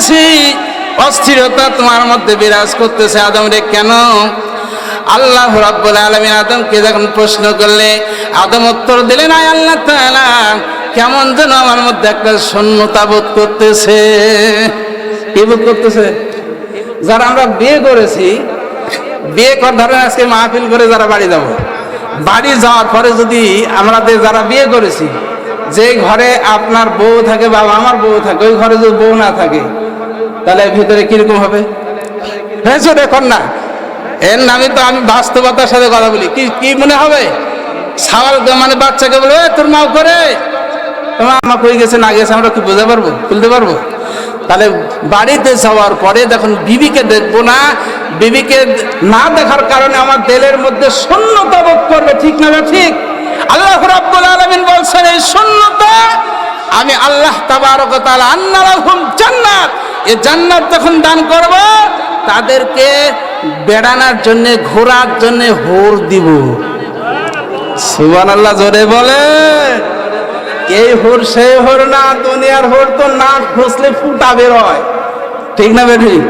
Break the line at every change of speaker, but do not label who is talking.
দেখতেছি অস্থিরতা তোমার মধ্যে বিরাজ করতেছে আদম রে, কেন? আল্লাহ রাব্বুল আলামিন আদমকে যখন প্রশ্ন করলে, আদম উত্তর দিলেন আয় আল্লাহ তাআলা কেমন যেন আমার মধ্যে একটা শূন্যতা বোধ করতেছে। কি বোধ করতেছে? যারা আমরা বিয়ে করেছি, বিয়ে কর ধরেন আজকে মাহফিল করে যারা বাড়ি যাব, বাড়ি যাওয়ার পরে যদি আমাদের যারা বিয়ে করেছি, যে ঘরে আপনার বউ থাকে বা আমার বউ থাকে, ওই ঘরে যদি বউ না থাকে তাহলে ভিতরে কীরকম হবে? হয়েছে দেখুন না এর নামে তো আমি বাস্তবতার সাথে কথা বলি। কি কি মনে হবে? সাওয়াল মানে বাচ্চাকে বলে "এ, তোর মাও করে তোমার আমা কই গেছে না গেছে আমরা কি বুঝতে পারব? তুলতে পারব? তাহলে বাড়িতে যাওয়ার পরে যখন বিবিকে দেখব না। বিবিকে না দেখার কারণে আমার দেলের মধ্যে শূন্যতা বোধ করবে ঠিক না ঠিক? আল্লাহ রাব্বুল আলামিন বলছেন এই শূন্যতা আমি আল্লাহ তাবারক তাআলা আন্না লাহুম জান্নাত। এই জান্নাত যখন দান করব, তাদেরকে বেড়ানোর জন্য ঘোরার জন্য হোর দিব। সুবহানাল্লাহ, জোরে বলে। এই হোর, সেই হোর না, দুনিয়ার হোর তো নাক ঘষলে ফুটা বের হয়। ঠিক না বেঠি?